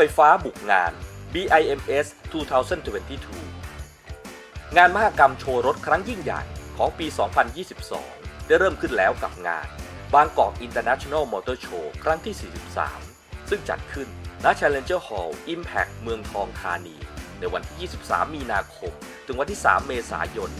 ไฟฟ้าบุกงาน BIMS 2022 งานมหกรรมโชว์รถครั้งยิ่งใหญ่ของปี 2022 ได้เริ่มขึ้นแล้วกับงาน บางกอก International Motor Show ครั้งที่ 43 ซึ่งจัดขึ้นณ Challenger Hall Impact เมืองทองธานี ในวันที่ 23 มีนาคม ถึงวันที่ 3 เมษายน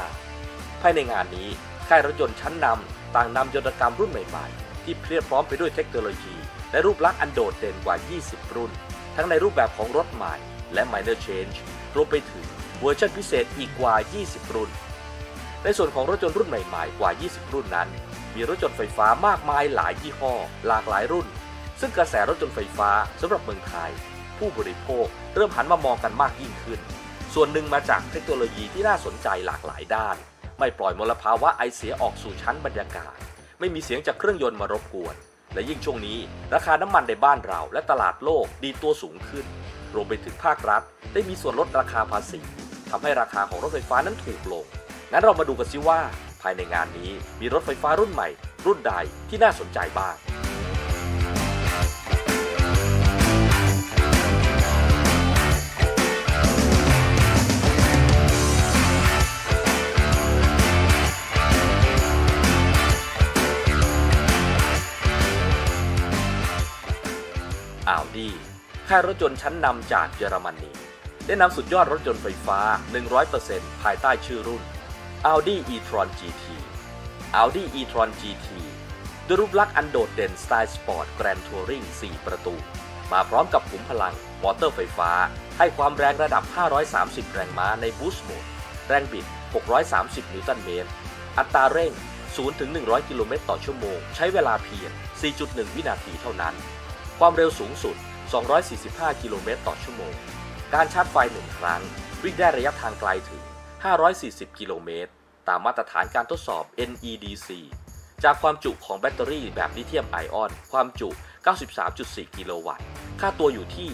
2565 ภายในงานนี้ค่ายรถยนต์ชั้นนำต่างนำยนตกรรมรุ่นใหม่ๆ ที่เพรียบพร้อมไปด้วยเทคโนโลยี และรูปลักษณ์อันโดดเด่นกว่า 20 รุ่น ทั้งในรูปแบบของรถใหม่และ minor change รวมไปถึงเวอร์ชันพิเศษอีกกว่า 20 รุ่น ในส่วนของรถยนต์รุ่นใหม่ๆ กว่า 20 รุ่นนั้น มีรถยนต์ไฟฟ้ามากมายหลายยี่ห้อ หลากหลายรุ่น ซึ่งกระแสรถยนต์ไฟฟ้าสำหรับเมืองไทย ผู้บริโภคเริ่มหันมามองกันมากยิ่งขึ้น ส่วนหนึ่งมาจากเทคโนโลยีที่น่าสนใจหลากหลายด้าน ไม่ปล่อยมลภาวะไอเสียออกสู่ชั้นบรรยากาศ ไม่มีเสียงจากเครื่องยนต์มารบกวน และยิ่งช่วงนี้ ราคาน้ำมันในบ้านเราและตลาดโลกดีตัวสูงขึ้น รวมไปถึงภาครัฐ ได้มีส่วนลดราคาภาษีทำให้ราคาของรถไฟฟ้านั้นถูกลง งั้นเรามาดูกันซิว่า ภายในงานนี้มีรถไฟฟ้ารุ่นใหม่ รุ่นใดที่น่าสนใจบ้าง ค่ายรถยนต์ชั้นนำจากเยอรมนีได้นำสุดยอดรถยนต์ไฟฟ้า 100%ภายใต้ชื่อรุ่น Audi e-tron GT Audi e-tron GT ด้วยรูปลักษณ์อันโดดเด่นสไตล์สปอร์ตแกรนทัวริง4 ประตู มาพร้อมกับขุมพลัง มอเตอร์ไฟฟ้า ให้ความแรงระดับ 530 แรงม้าในบูสต์โหมด แรงบิด 630 นิวตันเมตร อัตราเร่ง0-100 กิโลเมตรต่อชั่วโมง ใช้เวลาเพียง 4.1 วินาทีเท่านั้น ความเร็วสูงสุด 245 กิโลเมตรต่อชั่วโมง การชาร์จไฟหนึ่งครั้ง วิ่งได้ระยะทางไกลถึง 540 กิโลเมตร ตามมาตรฐานการทดสอบ NEDC จากความจุของแบตเตอรี่แบบลิเธียมไอออน ความจุ 93.4 กิโลวัตต์ ค่าตัวอยู่ที่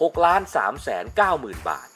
6 3 9 0 0 0 0 บาท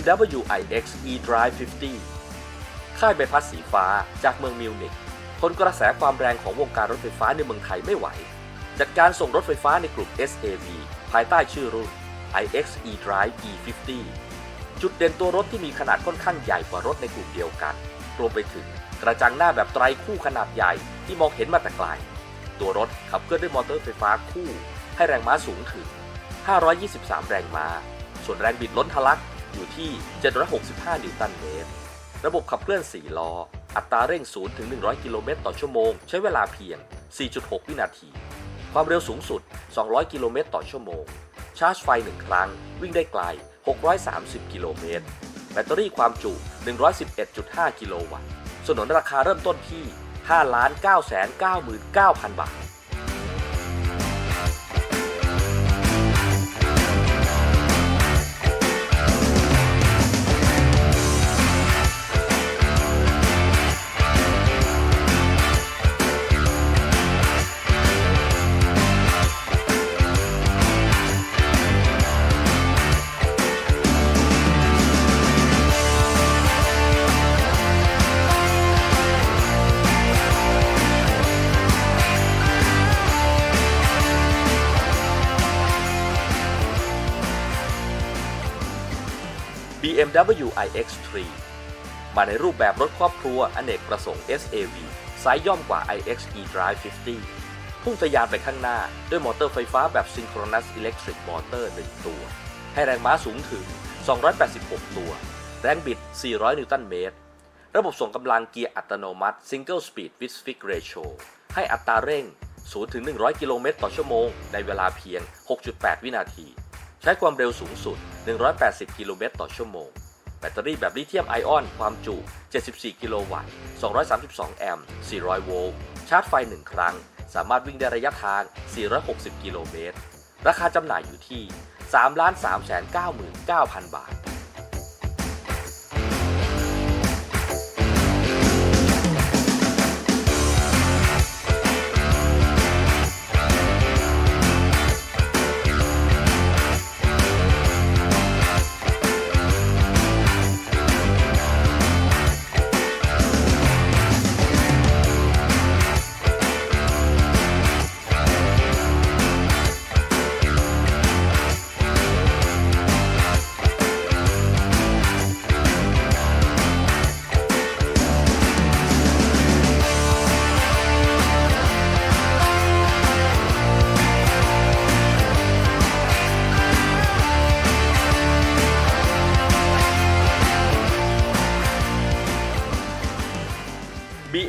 BMW iX eDrive 50 ค่ายใบพัดสีฟ้าจากเมืองมิวนิกทนกระแสความแรงของวงการรถไฟฟ้าในเมืองไทยไม่ไหว จัดการส่งรถไฟฟ้าในกลุ่ม SAV ภายใต้ชื่อรุ่น iX eDrive E50 จุดเด่นตัวรถที่มีขนาดค่อนข้างใหญ่กว่ารถในกลุ่มเดียวกัน รวมไปถึงกระจังหน้าแบบไตรคู่ขนาดใหญ่ที่มองเห็นมาแต่ไกล ตัวรถขับเคลื่อนด้วยมอเตอร์ไฟฟ้าคู่ ให้แรงม้าสูงถึง 523 แรงม้า ส่วนแรงบิดล้นทะลัก อยู่ที่ 765 นิวตันเมตร ระบบขับเคลื่อน 4 ล้อ อัตราเร่ง 0 ถึง 100 กิโลเมตรต่อชั่วโมง ใช้เวลาเพียง 4.6 วินาที ความเร็วสูงสุด 200 กิโลเมตรต่อชั่วโมง ชาร์จไฟ 1 ครั้ง วิ่งได้ไกล 630 กิโลเมตร แบตเตอรี่ความจุ 111.5 กิโลวัตต์ สนนราคาเริ่มต้นที่ 5 9 9 9 9 0 0 0 บาท BMW iX3 มาในรูปแบบรถครอบครัวอเนกประสงค์ SAV ไซส์ย่อมกว่า iX eDrive 50 พุ่งทะยานไปข้างหน้าด้วยมอเตอร์ไฟฟ้าแบบ Synchronous Electric Motor 1 ตัว ให้แรงม้าสูงถึง 286 ตัว แรงบิด 400 นิวตันเมตร ระบบส่งกำลังเกียร์อัตโนมัติ Single Speed with Fixed Ratio ให้อัตราเร่ง 0 100 กิโลเมตรต่อชั่วโมง ในเวลาเพียง 6.8 วินาที ใช้ความเร็วสูงสุด 180 กิโลเมตรต่อชั่วโมง แบตเตอรี่แบบลิเธียมไอออน ความจุ 74 กิโลวัตต์ 232 แอมป์ 400 โวลต์ ชาร์จไฟ 1 ครั้ง สามารถวิ่งได้ระยะทาง 460 กิโลเมตร ราคาจำหน่ายอยู่ที่ 3 3 9 9 0 0 0 บาท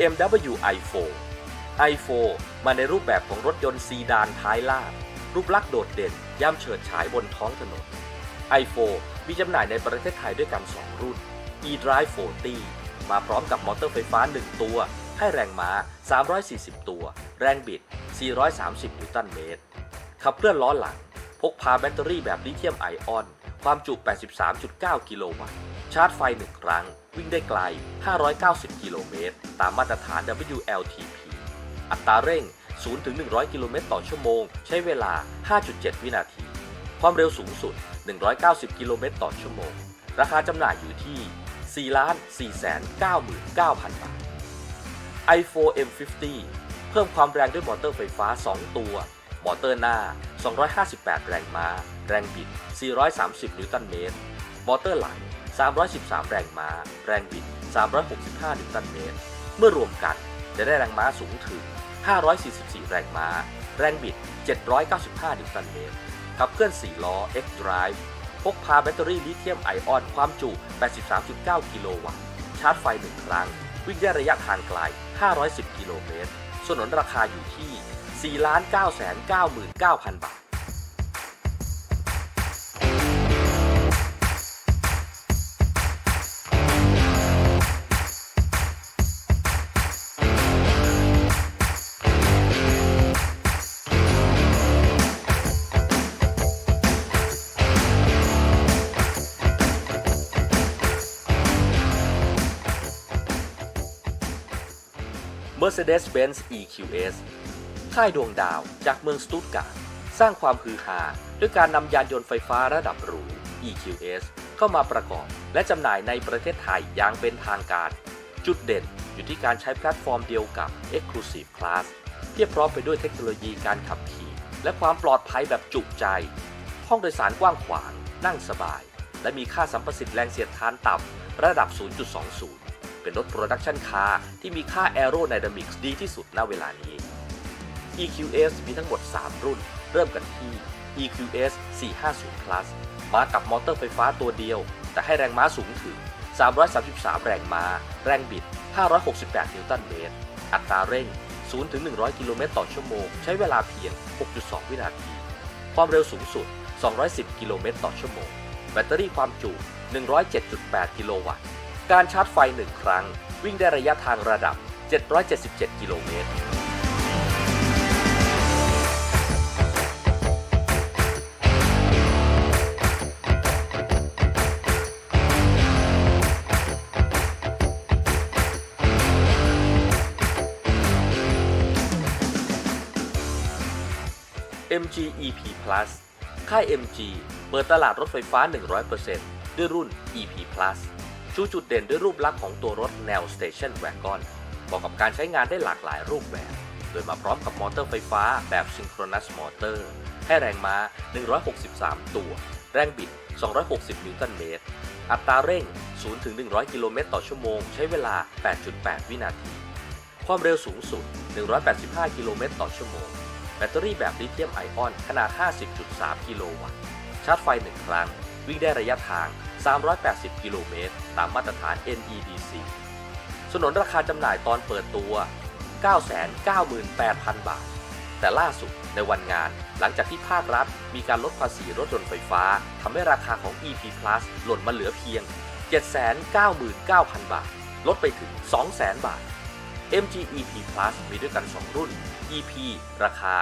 BMW i4 i4 มาในรูปแบบของรถยนต์ซีดานท้ายลาดรูปลักษณ์โดดเด่น ย่ำเฉิดฉายบนท้องถนน i4 มีจำหน่ายในประเทศไทยด้วยกัน 2 รุ่น eDrive 40 มาพร้อมกับมอเตอร์ไฟฟ้า 1 ตัว ให้แรงม้า 340 ตัว แรงบิด 430 นิวตันเมตร ขับเคลื่อนล้อหลัง พกพาแบตเตอรี่แบบลิเธียมไอออน ความจุ 83.9 กิโลวัตต์ ชาร์จไฟ 1 ครั้ง วิ่งได้ไกล 590 กิโลเมตร ตามมาตรฐาน WLTP อัตราเร่ง 0-100 กิโลเมตรต่อชั่วโมง ใช้เวลา 5.7 วินาที ความเร็วสูงสุด 190 กิโลเมตรต่อชั่วโมง ราคาจำหน่ายอยู่ที่ 4 4 9 9 0 0 0 บาท i4 M50 เพิ่มความแรงด้วยมอเตอร์ไฟฟ้า 2 ตัว มอเตอร์หน้า 258 แรงม้า แรงบิด 430 นิวตันเมตร มอเตอร์หลัง 313 แรงม้า แรงบิด 365 นิวตันเมตร เมื่อรวมกันจะได้แรงม้าสูงถึง 544 แรงม้า แรงบิด 795 นิวตันเมตร ขับเคลื่อน 4 ล้อ X Drive พกพาแบตเตอรี่ลิเธียมไอออนความจุ 83.9 กิโลวัตต์ ชาร์จไฟ 1 ครั้ง วิ่งได้ระยะทางไกล 510 กิโลเมตรสนนราคาอยู่ที่ 4 9 9 9 0 0 0 บาท Mercedes-Benz EQS ค่ายดวงดาวจากเมืองสตุตการ์ดสร้างความฮือฮาด้วยการนำยานยนต์ไฟฟ้าระดับหรู EQS เข้ามาประกอบ และจำหน่ายในประเทศไทยอย่างเป็นทางการ จุดเด่นอยู่ที่การใช้แพลตฟอร์มเดียวกับ Exclusive Class เพียบพร้อมไปด้วยเทคโนโลยีการขับขี่ และความปลอดภัยแบบจุใจ ห้องโดยสารกว้างขวาง นั่งสบาย และมีค่าสัมประสิทธิ์แรงเสียดทานต่ำระดับ 0.20 เป็นรถโปรดักชันคาร์ที่มีค่า Aerodynamics ดีที่สุดณเวลานี้ EQS มีทั้งหมด 3 รุ่น เริ่มกันที่ EQS 450 Plus มากับมอเตอร์ไฟฟ้าตัวเดียว แต่ให้แรงม้าสูงถึง 333 แรงม้า แรงบิด 568 นิวตันเมตร อัตราเร่ง0-100 กิโลเมตรต่อชั่วโมง ใช้เวลาเพียง 6.2 วินาที ความเร็วสูงสุด 210 กิโลเมตรต่อชั่วโมง แบตเตอรี่ความจุ 107.8 กิโลวัตต์ การชาร์จไฟ 1 ครั้ง วิ่งได้ระยะทางระดับ 777 กิโลเมตร MG EP Plus ค่าย MG เปิดตลาดรถไฟฟ้า 100%ด้วยรุ่น EP Plus ชูจุดเด่นด้วยรูปลักษณ์ของตัวรถแนว Station Wagon เหมาะกับการใช้งานได้หลากหลายรูปแบบ โดยมาพร้อมกับมอเตอร์ไฟฟ้าแบบ Synchronous Motor ให้แรงม้า 163 ตัว แรงบิด 260 นิวตันเมตร อัตราเร่ง0-100 กิโลเมตรต่อชั่วโมง ใช้เวลา 8.8 วินาที ความเร็วสูงสุด 185 กิโลเมตรต่อชั่วโมง แบตเตอรี่แบบลิเธียมไอออน ขนาด 50.3 กิโลวัตต์ ชาร์จไฟ 1 ครั้ง วิ่งได้ระยะทาง 380 กิโลเมตร ตามมาตรฐาน NEDC สนนราคาจำหน่ายตอนเปิดตัว 998,000 บาท แต่ล่าสุดในวันงานหลังจากที่ภาครัฐ มีการลดภาษีรถยนต์ไฟฟ้าทำให้ราคาของ EP Plus หล่นมาเหลือเพียง 799,000 บาท ลดไปถึง 200,000 บาท MG EP Plus มีด้วยกัน 2 รุ่น EP ราคา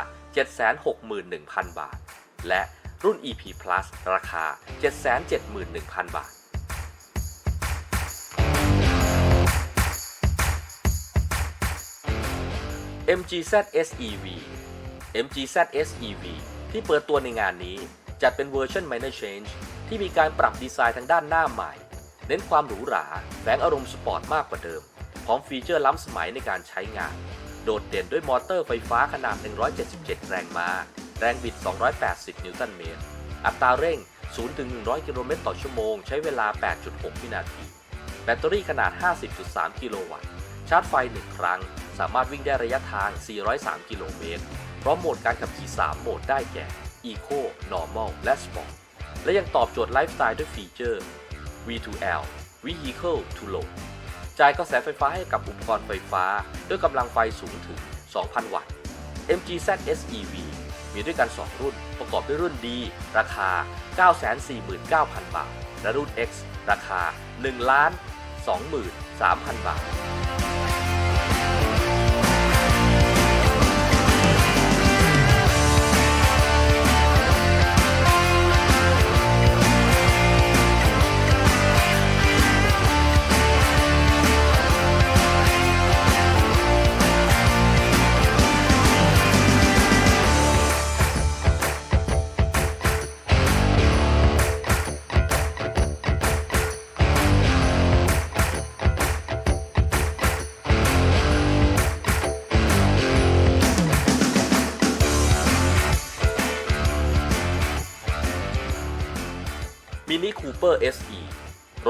761,000 บาท และรุ่น EP Plus ราคา 771,000 บาท MGZ SEV MGZ SEV ที่เปิดตัวในงานนี้จัดเป็นเวอร์ชัน Minor Change ที่มีการปรับดีไซน์ทางด้านหน้าใหม่ เน้นความหรูหราแฝงอารมณ์สปอร์ตมากกว่าเดิม พร้อมฟีเจอร์ล้ำสมัยในการใช้งาน โดดเด่นด้วยมอเตอร์ไฟฟ้าขนาด 177 แรงม้า แรงบิด 280 นิวตันเมตร อัตราเร่ง 0-100 กิโลเมตรต่อชั่วโมง ใช้เวลา 8.6 วินาที แบตเตอรี่ขนาด 50.3 กิโลวัตต์ ชาร์จไฟ 1 ครั้ง สามารถวิ่งได้ระยะทาง 403 กิโลเมตร พร้อมโหมดการขับขี่ 3 โหมดได้แก่ Eco Normal และ Sport และยังตอบโจทย์ไลฟ์สไตล์ด้วยฟีเจอร์ V2L Vehicle to Load จ่ายกระแสไฟฟ้าให้กับอุปกรณ์ไฟฟ้า ด้วยกำลังไฟสูงถึง 2,000 วัตต์ MGZ SEV มีด้วยกัน 2 รุ่น ประกอบด้วยรุ่น D ราคา 949,000 บาท และรุ่น X ราคา 1 2 3 0 0 0 บาท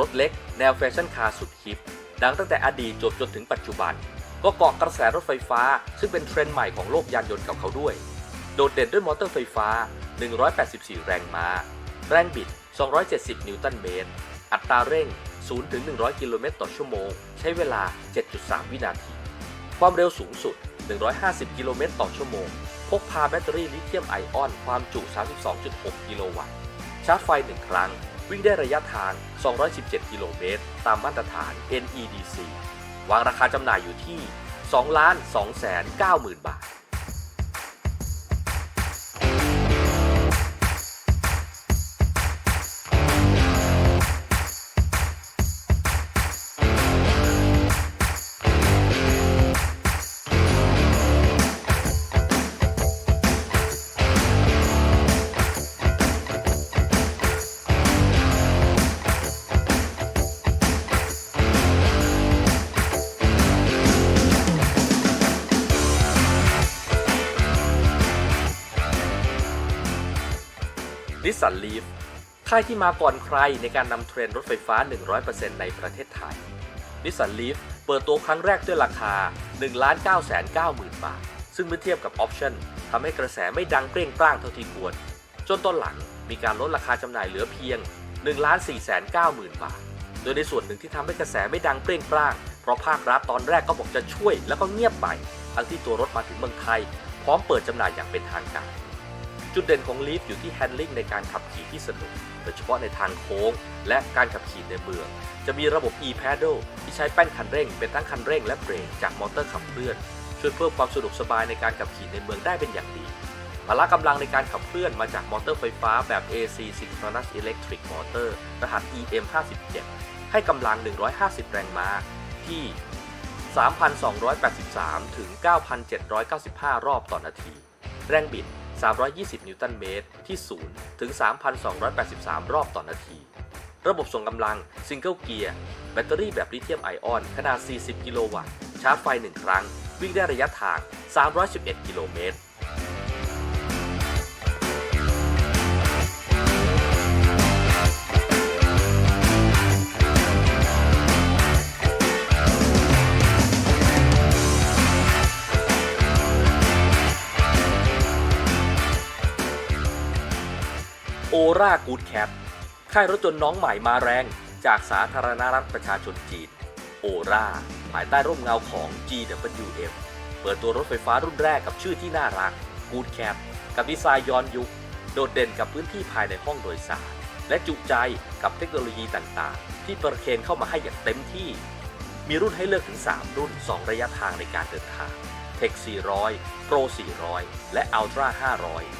ถเล็กแนวแฟชั่นคาร์สุดฮิปดังตั้งแต่อดีตจบจนถึงปัจจุบัน ก็เกาะกระแสรถไฟฟ้า ซึ่งเป็นเทรนด์ใหม่ของโลกยานยนต์กับเขาด้วย โดดเด่นด้วยมอเตอร์ไฟฟ้า 184 แรงม้า แรงบิด 270 นิวตันเมตร อัตราเร่ง 0 ถึง 100 กิโลเมตรต่อชั่วโมง ใช้เวลา 7.3 วินาที ความเร็วสูงสุด 150 กิโลเมตรต่อชั่วโมง พกพาแบตเตอรี่ลิเธียมไอออน ความจุ 32.6 กิโลวัตต์ ชาร์จไฟ 1 ครั้ง วิ่งได้ระยะทาง 217 กิโลเมตร ตามมาตรฐาน NEDC วางราคาจำหน่ายอยู่ที่ 2 2 9 0 0 0 0 บาทันลีฟค่ายที่มาก่อนใครในการนำเทรนรถไฟฟ้า 100%ในประเทศไทยนิสสันลีฟเปิดตัวครั้งแรกด้วยราคา 1 9 9 0 0 0 0 บาท ซึ่งเมื่อเทียบกับออปชั่นทำให้กระแสไม่ดังเปรี้ยงปร้างเท่าที่ควร จนตอนหลังมีการลดราคาจำหน่ายเหลือเพียง 1 4 9 0 0 0 0 บาท โดยในส่วนหนึ่งที่ทำให้กระแสไม่ดังเปรี้ยงปร้าง เพราะภาครัฐตอนแรกก็บอกจะช่วยแล้วก็เงียบไปทั้งที่ตัวรถมาถึงเมืองไทย พร้อมเปิดจำหน่ายอย่างเป็นทางการ จุดเด่นของลีฟอยู่ที่แฮนดิ้งในการขับขี่ที่สนุก โดยเฉพาะในทางโค้ง และการขับขี่ในเมือง จะมีระบบ e-paddle ที่ใช้แป้นคันเร่ง เป็นทั้งคันเร่งและเบรกจากมอเตอร์ขับเคลื่อน ช่วยเพิ่มความสะดวกสบายในการขับขี่ในเมืองได้เป็นอย่างดีพละกำลังในการขับเคลื่อนมาจากมอเตอร์ไฟฟ้าแบบ AC Synchronous Electric Motor รหัส EM 57 ให้กำลัง 150 แรงม้าที่ 3,283 ถึง 9,795 รอบต่อนาที แรงบิด 320 นิวตันเมตร ที่ 0 ถึง 3,283 รอบต่อนาที ระบบส่งกำลังซิงเกิลเกียร์แบตเตอรี่แบบลิเธียมไอออน ขนาด 40 กิโลวัตต์ ชาร์จไฟ 1 ครั้ง วิ่งได้ระยะทาง 311 กิโลเมตร รากูดแคปค่ายรถยนต์น้องใหม่มาแรง จากสาธารณรัฐประชาชนจีน โอราภายใต้ร่มเงาของ GWM เปิดตัวรถไฟฟ้ารุ่นแรกกับชื่อที่น่ารักกูดแคปกับดีไซน์ย้อนยุค โดดเด่นกับพื้นที่ภายในห้องโดยสาร และจุใจกับเทคโนโลยีต่างๆ ที่ประเคนเข้ามาให้อย่างเต็มที่ มีรุ่นให้เลือกถึง 3 รุ่น 2 ระยะทางในการเดินทาง Tech 400 Pro 400 และ Ultra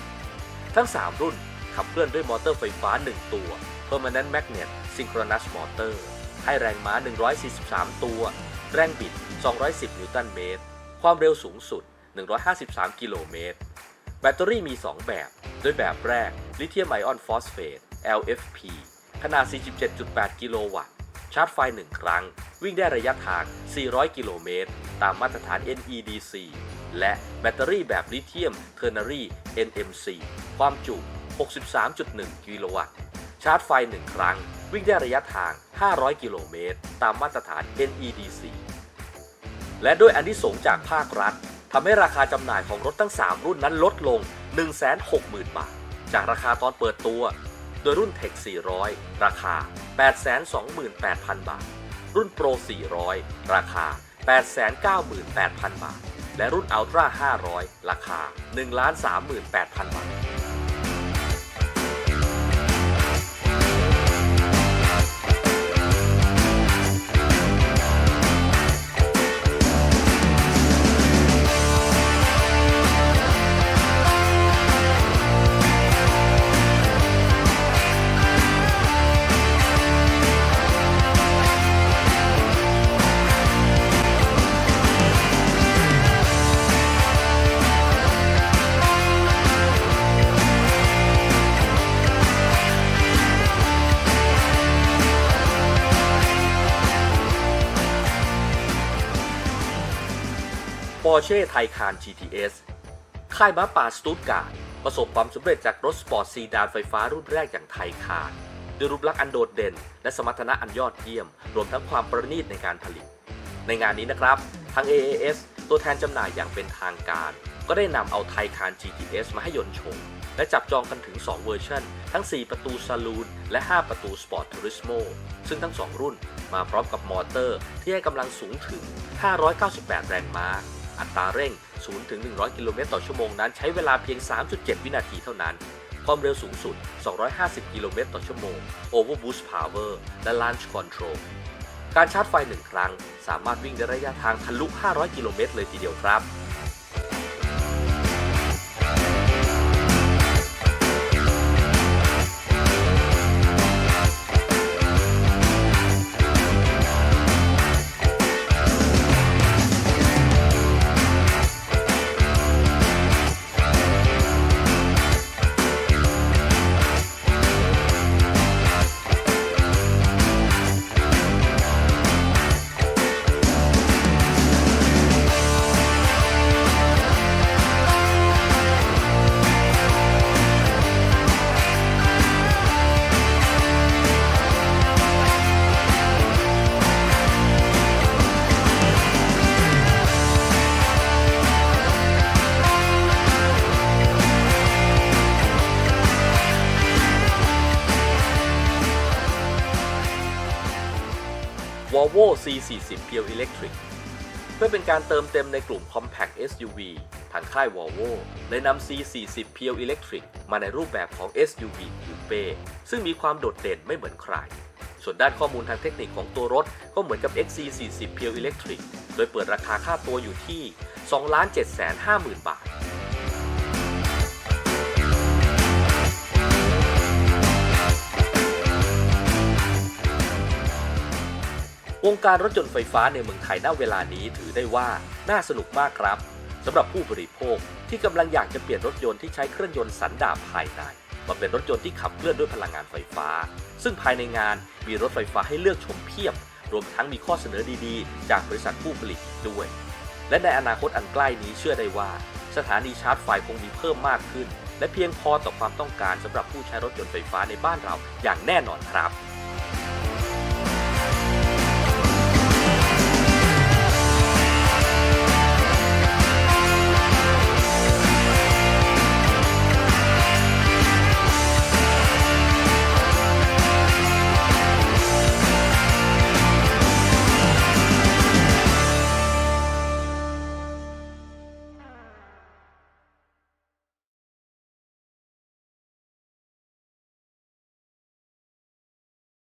500 ทั้ง 3 รุ่น ขับเคลื่อนด้วยมอเตอร์ไฟฟ้า 1 ตัว Permanent Magnet Synchronous Motor ให้แรงม้า 143 ตัว แรงบิด 210 นิวตันเมตร ความเร็วสูงสุด 153 กิโลเมตร แบตเตอรี่มี 2 แบบ โดยแบบแรกลิเธียมไอออนฟอสเฟต LFP ขนาด 47.8 กิโลวัตต์ ชาร์จไฟ 1 ครั้ง วิ่งได้ระยะทาง 400 กิโลเมตร ตามมาตรฐาน NEDC และแบตเตอรี่แบบลิเธียมเทอร์นารี NMC ความจุ 63.1 กิโลวัตต์ ชาร์จไฟ 1 ครั้ง วิ่งได้ระยะทาง 500 กิโลเมตร ตามมาตรฐาน NEDC และด้วยอันที่สงจากภาครัฐทำให้ราคาจำหน่ายของรถทั้ง 3 รุ่นนั้นลดลง 160,000 บาท จากราคาตอนเปิดตัว โดยรุ่น Tech 400 ราคา 828,000 บาท รุ่น Pro 400 ราคา 898,000 บาท และรุ่น Ultra 500 ราคา 138,000 บาท Porsche Taycan GTS ค่ายม้าป่าสตูตการ์ดประสบความสำเร็จจากรถสปอร์ตซีดานไฟฟ้ารุ่นแรกอย่างไทคานด้วยรูปลักษณ์อันโดดเด่น และสมรรถนะอันยอดเยี่ยม รวมทั้งความประณีตในการผลิต ในงานนี้นะครับ ทาง AAS ตัวแทนจำหน่ายอย่างเป็นทางการ ก็ได้นำเอาไทคาน GTS มาให้ยนต์ชม และจับจองกันถึง 2 เวอร์ชันทั้ง 4 ประตูซาลูนและ 5 ประตูสปอร์ตทูริสโมซึ่งทั้ง 2 รุ่นมาพร้อมกับมอเตอร์ที่ให้กำลังสูงถึง 598 แรงม้า อัตราเร่ง 0 ถึง 100 กิโลเมตรต่อชั่วโมงนั้นใช้เวลาเพียง 3.7 วินาทีเท่านั้น ความเร็วสูงสุด 250 กิโลเมตรต่อชั่วโมง Over Boost Power และ Launch Control การชาร์จไฟหนึ่งครั้ง สามารถวิ่งได้ระยะทางทะลุ 500 กิโลเมตรเลยทีเดียวครับ C40 Pure Electric เพื่อเป็นการเติมเต็มในกลุ่ม Compact SUV ทางค่าย Volvo เลยนำ C40 Pure Electric มาในรูปแบบของ SUV Coupe ซึ่งมีความโดดเด่นไม่เหมือนใคร ส่วนด้านข้อมูลทางเทคนิคของตัวรถก็เหมือนกับ XC40 Pure Electric โดยเปิดราคาค่าตัวอยู่ที่ 2,750,000 บาท วงการรถยนต์ไฟฟ้าในเมืองไทยณเวลานี้ถือได้ว่าน่าสนุกมากครับสำหรับผู้บริโภคที่กำลังอยากจะเปลี่ยนรถยนต์ที่ใช้เครื่องยนต์สันดาปภายในมาเป็นรถยนต์ที่ขับเคลื่อนด้วยพลังงานไฟฟ้า ซึ่งภายในงานมีรถไฟฟ้าให้เลือกชมเพียบ รวมทั้งมีข้อเสนอดีๆ จากบริษัทผู้ผลิตด้วย และในอนาคตอันใกล้นี้เชื่อได้ว่า สถานีชาร์จไฟคงมีเพิ่มมากขึ้น และเพียงพอต่อความต้องการสำหรับผู้ใช้รถยนต์ไฟฟ้าในบ้านเราอย่างแน่นอนครับ